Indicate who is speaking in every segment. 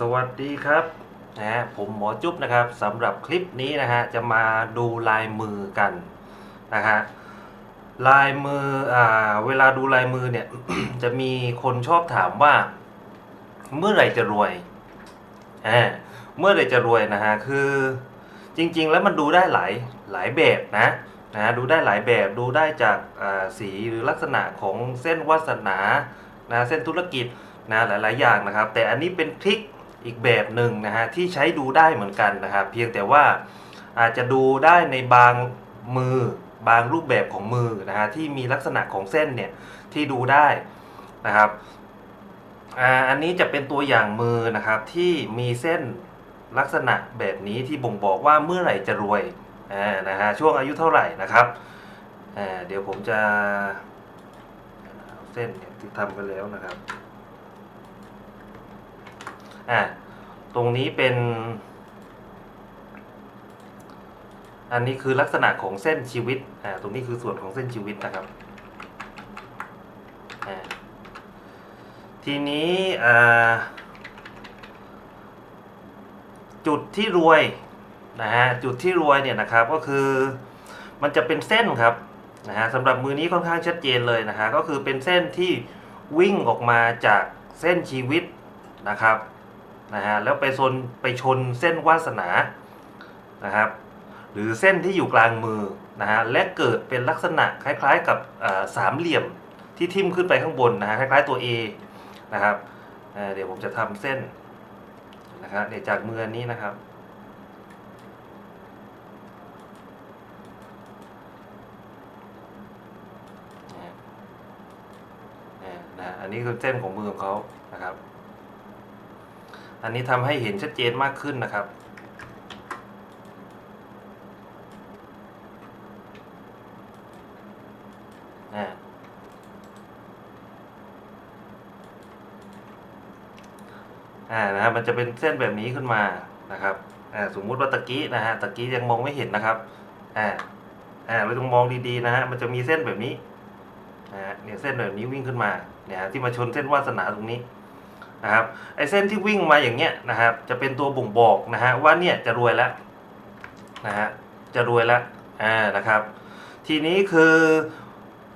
Speaker 1: สวัสดีครับนะฮะผมหมอจุ๊บนะครับสำหรับคลิปนี้นะฮะจะมาดูลายมือกันนะฮะลายมืออ่าเวลาดูลายมือเนี่ย จะมีคนชอบถามว่า เมื่อไหร่จะรวยอ่าเมื่อไหร่จะรวยนะฮะคือจริง ๆ แล้วมันดูได้หลายหลายแบบนะนะฮะดูได้หลายแบบดูได้จากอ่าสีหรือลักษณะของเส้นวาสนานะเส้นธุรกิจนะหลาย ๆ อย่างนะครับ แต่อันนี้เป็นทริค อีกแบบหนึ่งนะฮะที่ใช้ดูได้เหมือนกันนะครับเพียงแต่ว่าอาจจะดูได้ในบางมือบางรูปแบบของมือนะฮะที่มีลักษณะของเส้นเนี่ยที่ดูได้นะครับอันนี้จะเป็นตัวอย่างมือนะครับที่มีเส้นลักษณะแบบนี้ที่บ่งบอกว่าเมื่อไหร่จะรวยนะฮะช่วงอายุเท่าไหร่นะครับเดี๋ยวผมจะเอาเส้นเนี่ยที่ทำกันแล้วนะครับ อะตรงนี้เป็น อันนี้คือลักษณะของเส้นชีวิตอ่าตรงนี้คือส่วนของเส้นชีวิตนะครับอ่าทีนี้อ่าจุดที่รวยนะฮะจุดที่รวยเนี่ยนะครับก็คือมันจะเป็นเส้นครับนะฮะสำหรับมือนี้ค่อนข้างชัดเจนเลยนะฮะก็คือเป็นเส้นที่วิ่งออกมาจากเส้นชีวิตนะครับ นะฮะแล้วไปชนไปชนเส้นวาสนานะครับหรือเส้นที่อยู่กลางมือนะฮะและเกิดเป็นลักษณะคล้ายๆกับสามเหลี่ยมที่ทิ่มขึ้นไปข้างบนนะฮะคล้ายๆตัว A นะครับเเดี๋ยวผมจะทำเส้นนะครับเดี๋ยวจากมืออันนี้นะครับนี่นะอันนี้คือเส้นของมือของเขานะครับ อันนี้ทำให้เห็นชัดเจนมากขึ้นนะครับ อ่าอ่นะครับมันจะเป็นเส้นแบบนี้ขึ้นมานะครับอ่าสมมุติว่าตะกี้นะฮะตะกี้ยังมองไม่เห็นนะครับอ่าอ่าเราต้องมองดีๆนะฮะมันจะมีเส้นแบบนี้นะฮะเนี่ยเส้นแบบนี้วิ่งขึ้นมาเนี่ยที่มาชนเส้นวาสนาตรงนี้ นะครับไอเส้นที่วิ่งมาอย่างเงี้ยนะครับ จะเป็นตัวบ่งบอกนะฮะว่าเนี่ยจะรวยแล้วนะฮะจะรวยแล้วอ่านะครับ ทีนี้คือ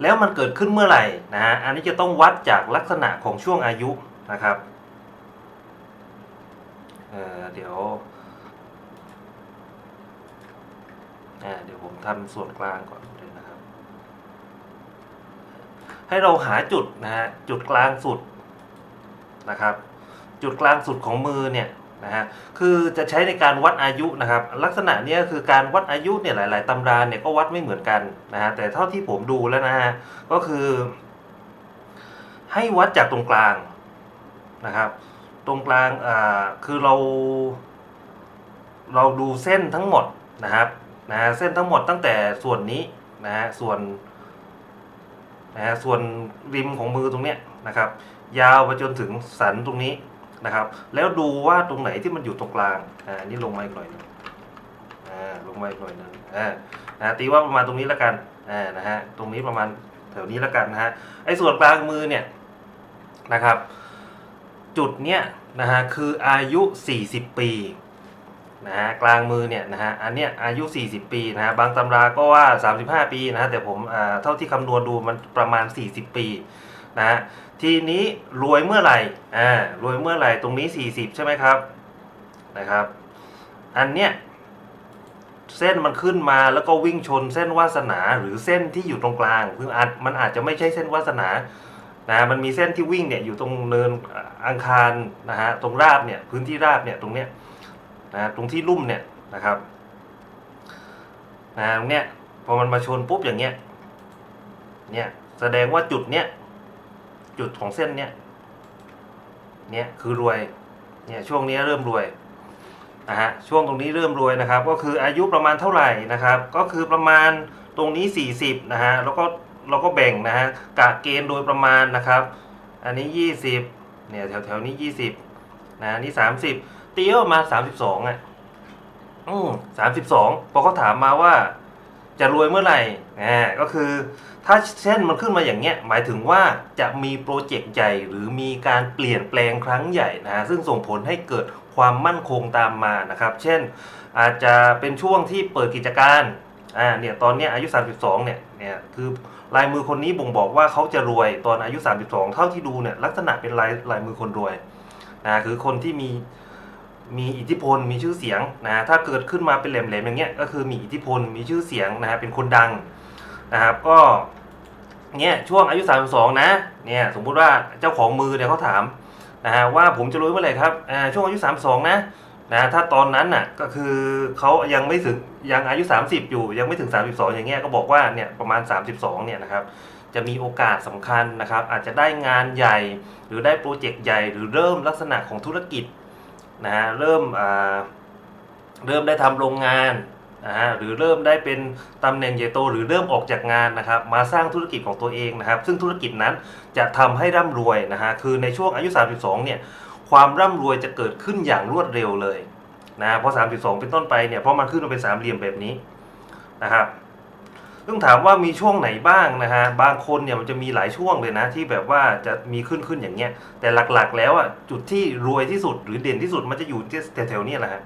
Speaker 1: แล้วมันเกิดขึ้นเมื่อไหร่นะฮะอันนี้จะต้องวัดจากลักษณะของช่วงอายุนะครับเอ่อเดี๋ยวเดี๋ยวผมทำส่วนกลางก่อนเลยนะครับ ให้เราหาจุดนะฮะจุดกลางสุด นะครับ จุดกลางสุดของมือเนี่ยนะฮะคือจะใช้ในการวัดอายุนะครับ ลักษณะเนี้ยคือการวัดอายุเนี่ยหลาย ๆตำราเนี่ยก็วัดไม่เหมือนกันนะฮะแต่เท่าที่ผมดูแล้วนะฮะก็คือ ให้วัดจากตรงกลางนะครับ ตรงกลางอ่าคือเรา เราดูเส้นทั้งหมดนะครับนะฮะเส้นทั้งหมดตั้งแต่ส่วนนี้นะฮะส่วน นะฮะส่วนริมของมือตรงเนี้ยนะครับ ยาวไปจนถึงสันตรงนี้นะครับ แล้วดูว่าตรงไหนที่มันอยู่ตรงกลางอ่านี่ลงมาอีกหน่อยหนึงอ่าลงมาอีกหน่อยหนึงอ่านะตีว่าประมาณตรงนี้แล้วกันอ่านะฮะตรงนี้ประมาณแถวนี้แล้วกันนะฮะไอ้ส่วนกลางมือเนี่ยนะครับ จุดเนี้ยนะฮะคืออายุ 40 ปี นะฮะกลางมือเนี่ยนะฮะอันเนี้ยอายุ 40 ปีนะฮะบางตำราก็ว่า 35 ปีนะฮะแต่ผมอ่าเท่าที่คำนวณดูมันประมาณ 40 ปีนะฮะทีนี้รวยเมื่อไหร่อ่ารวยเมื่อไหร่ตรงนี้ 40 ใช่ไหมครับนะครับ อันเนี้ยเส้นมันขึ้นมาแล้วก็วิ่งชนเส้นวาสนาหรือเส้นที่อยู่ตรงกลางคืออาจมันอาจจะไม่ใช่เส้นวาสนานะมันมีเส้นที่วิ่งเนี่ยอยู่ตรงเนินอังคารนะฮะตรงราบเนี่ยพื้นที่ราบเนี่ยตรงเนี้ย นะตรงที่ลุ่มเนี่ยนะครับนะตรงเนี้ยพอมันมาชนปุ๊บอย่างเงี้ยเนี่ยแสดงว่าจุดเนี้ยจุดของเส้นเนี้ยเนี่ยคือรวยเนี่ยช่วงนี้เริ่มรวยนะฮะช่วงตรงนี้เริ่มรวยนะครับ ก็คืออายุประมาณเท่าไหร่นะครับ ก็คือประมาณตรงนี้ 40นะฮะแล้วก็เราก็แบ่งนะฮะกะเกณฑ์โดยประมาณนะครับ อันนี้ 20เนี่ยแถวแถวๆนี้ 20นะอันนี้30 ตีก็ประมาณ32อะอืม32พอเขาถามมาว่า จะรวยเมื่อไหร่อ่าก็คือ ถ้าเส้นมันขึ้นมาอย่างเงี้ย หมายถึงว่าจะมีโปรเจกต์ใหญ่หรือมีการเปลี่ยนแปลงครั้งใหญ่นะฮะซึ่งส่งผลให้เกิดความมั่นคงตามมานะครับ เช่น อาจจะเป็นช่วงที่เปิดกิจการอ่าเนี่ยตอนนี้อายุ 32เนี่ยเนี่ยคือลายมือคนนี้บ่งบอกว่าเขาจะรวยตอนอายุ 32 เท่าที่ดูเนี่ยลักษณะเป็นลายลายมือคนรวยนะคือคนที่มี มีอิทธิพลมีชื่อเสียงนะถ้าเกิดขึ้นมาเป็นแหลมๆอย่างเงี้ยก็คือมีอิทธิพลมีชื่อเสียงนะฮะเป็นคนดังนะครับก็เนี่ยช่วงอายุ 32 นะเนี่ยสมมุติว่าเจ้าของมือเนี่ยเขาถามนะฮะว่าผมจะรวยเมื่อไหร่ครับอ่าช่วงอายุ 32 นะนะถ้าตอนนั้นน่ะก็คือเขายังไม่ถึงยังอายุ 30 อยู่ยังไม่ถึง 32 อย่างเงี้ยก็บอกว่าเนี่ยประมาณ 32 เนี่ยนะครับจะมีโอกาสสำคัญนะครับ อาจจะได้งานใหญ่ หรือได้โปรเจกต์ใหญ่หรือเริ่มลักษณะของธุรกิจ นะฮะเริ่มเริ่มได้ทำโรงงานนะฮะหรือเริ่มได้เป็นตำแหน่งใหญ่โตหรือเริ่มออกจากงานนะครับมาสร้างธุรกิจของตัวเองนะครับ ซึ่งธุรกิจนั้นจะทำให้ร่ำรวยนะฮะคือในช่วงอายุ 32 เนี่ยความร่ำรวยจะเกิดขึ้นอย่างรวดเร็วเลยนะเพราะ32 เป็นต้นไปเนี่ยเพราะมันขึ้นมาเป็นสามเหลี่ยมแบบนี้นะครับ ซึ่งถามว่ามีช่วงไหนบ้างนะฮะ บางคนเนี่ยมันจะมีหลายช่วงเลยนะ ที่แบบว่าจะมีขึ้นขึ้นอย่างเงี้ย แต่หลักๆ แล้วอะจุดที่รวยที่สุดหรือเด่นที่สุดมันจะอยู่แถวๆนี้แหละฮะ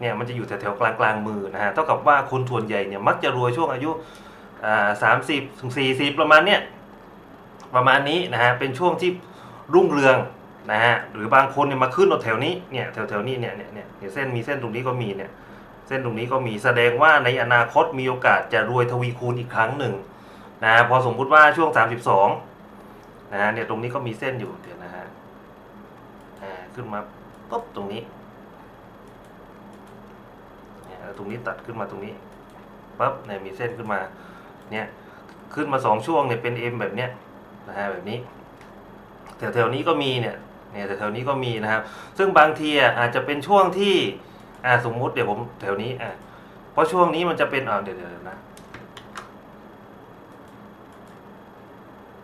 Speaker 1: เนี่ยมันจะอยู่แถวๆกลางกลางมือนะฮะ เท่ากับว่าคนส่วนใหญ่เนี่ยมักจะรวยช่วงอายุอ่าสามสิบถึงสี่สิบประมาณเนี้ยประมาณนี้นะฮะ เป็นช่วงที่รุ่งเรืองนะฮะ หรือบางคนเนี่ยมาขึ้นแถวนี้ เนี่ยแถวๆนี้เนี่ยเนี่ยเนี่ยเส้นมีเส้นตรงนี้ก็มีเนี่ย เส้นตรงนี้ก็มีแสดงว่าในอนาคตมีโอกาสจะรวยทวีคูณอีกครั้งหนึ่งนะพอสมมุติว่าช่วง 32นะฮะเนี่ยตรงนี้ก็มีเส้นอยู่เดี๋ยวนะฮะอ่าขึ้นมาปุ๊บตรงนี้เนี่ยตรงนี้ตัดขึ้นมาตรงนี้ปั๊บเนี่ยมีเส้นขึ้นมาเนี่ยขึ้นมาสองช่วงเนี่ยเป็น M แบบเนี้ยนะฮะแบบนี้แถวๆนี้ก็มีเนี่ยเนี่ยแถวๆนี้ก็มีนะครับซึ่งบางทีอาจจะเป็นช่วงที่ อ่าสมมุติเดี๋ยวผมแถวนี้อะเพราะช่วงนี้มันจะเป็นอ่าเดี๋ยวเดี๋ยวนะ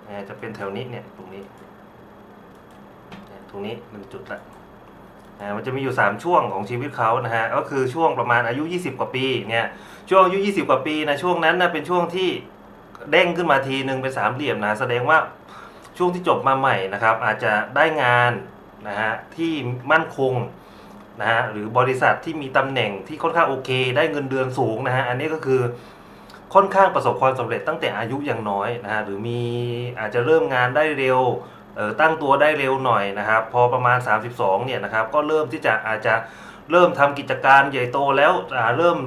Speaker 1: เนี่ยจะเป็นแถวนี้เนี่ยตรงนี้เนี่ยตรงนี้หนึ่งจุดละอ่ามันจะมีอยู่สามช่วงของชีวิตเขานะฮะ ก็คือช่วงประมาณอายุ 20 กว่าปีเนี่ยช่วงอายุ 20 กว่าปีนะช่วงนั้นนะเป็นช่วงที่เด้งขึ้นมาทีหนึ่งเป็นสามเหลี่ยมนะแสดงว่าช่วงที่จบมาใหม่นะครับ อาจจะได้งานนะฮะที่มั่นคง นะฮะหรือบริษัทที่มีตำแหน่งที่ค่อนข้างโอเค ได้เงินเดือนสูงนะฮะอันนี้ก็คือค่อนข้างประสบความสำเร็จตั้งแต่อายุยังน้อยนะฮะหรือมีอาจจะเริ่มงานได้เร็วตั้งตัวได้เร็วหน่อยนะครับพอประมาณ 32เนี่ยนะครับก็เริ่มที่จะอาจจะเริ่มทำกิจการใหญ่โตแล้วเริ่ม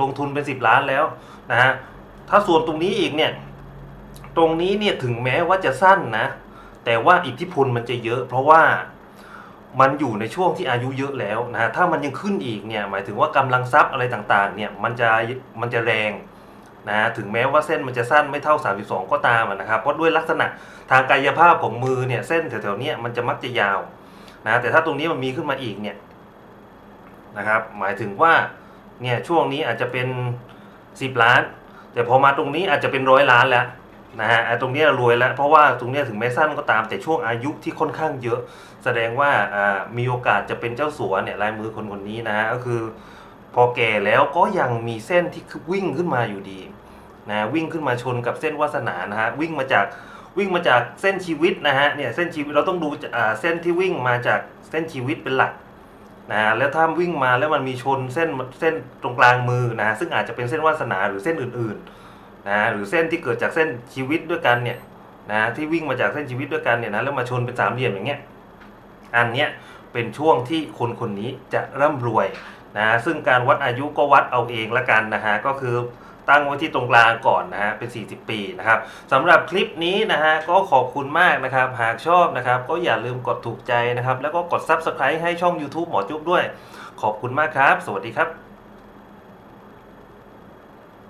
Speaker 1: ลงทุนเป็น 10 ล้านแล้วนะฮะถ้าส่วนตรงนี้อีกเนี่ยตรงนี้เนี่ยถึงแม้ว่าจะสั้นนะแต่ว่าอิทธิพลมันจะเยอะ เพราะว่า มันอยู่ในช่วงที่อายุเยอะแล้วนะฮะถ้ามันยังขึ้นอีกเนี่ยหมายถึงว่ากำลังทรัพย์อะไรต่างๆเนี่ยมันจะมันจะแรงนะถึงแม้ว่าเส้นมันจะสั้นไม่เท่า 32 ก็ตามนะครับเพราะด้วยลักษณะทางกายภาพของมือเนี่ยเส้นแถวๆนี้มันจะมักจะยาวนะแต่ถ้าตรงนี้มันมีขึ้นมาอีกเนี่ยนะครับหมายถึงว่าเนี่ยช่วงนี้อาจจะเป็น 10 ล้าน แต่พอมาตรงนี้อาจจะเป็นร้อยล้านแล้ว นะฮะตรงนี้รวยแล้ว เพราะว่าตรงนี้ถึงแม้สั้นก็ตามแต่ช่วงอายุที่ค่อนข้างเยอะ แสดงว่ามีโอกาสจะเป็นเจ้าสัวเนี่ยลายมือคนคนนี้นะฮะก็คือ พอแก่แล้วก็ยังมีเส้นที่วิ่งขึ้นมาอยู่ดีนะวิ่งขึ้นมาชนกับเส้นวาสนานะฮะวิ่งมาจากวิ่งมาจากเส้นชีวิตนะฮะเนี่ยเส้นชีวิตเราต้องดูเส้นที่วิ่งมาจากเส้นชีวิตเป็นหลักนะฮะแล้วถ้าวิ่งมาแล้วมันมีชนเส้นเส้นตรงกลางมือนะฮะซึ่งอาจจะเป็นเส้นวาสนาหรือเส้นอื่นๆ นะหรือเส้นที่เกิดจากเส้นชีวิตด้วยกันเนี่ยนะที่วิ่งมาจากเส้นชีวิตด้วยกันเนี่ยนะแล้วมาชนเป็นสามเหลี่ยมอย่างเงี้ยอันเนี้ยเป็นช่วงที่คนคนนี้จะร่ำรวยนะซึ่งการวัดอายุก็วัดเอาเองละกันนะฮะก็คือตั้งไว้ที่ตรงกลางก่อนนะฮะเป็น 40 ปีนะครับสำหรับคลิปนี้นะฮะก็ขอบคุณมากนะครับ หากชอบนะครับ ก็อย่าลืมกดถูกใจนะครับ แล้วก็กด Subscribe ให้ช่อง YouTube หมอจุ๊บด้วย ขอบคุณมากครับ สวัสดีครับ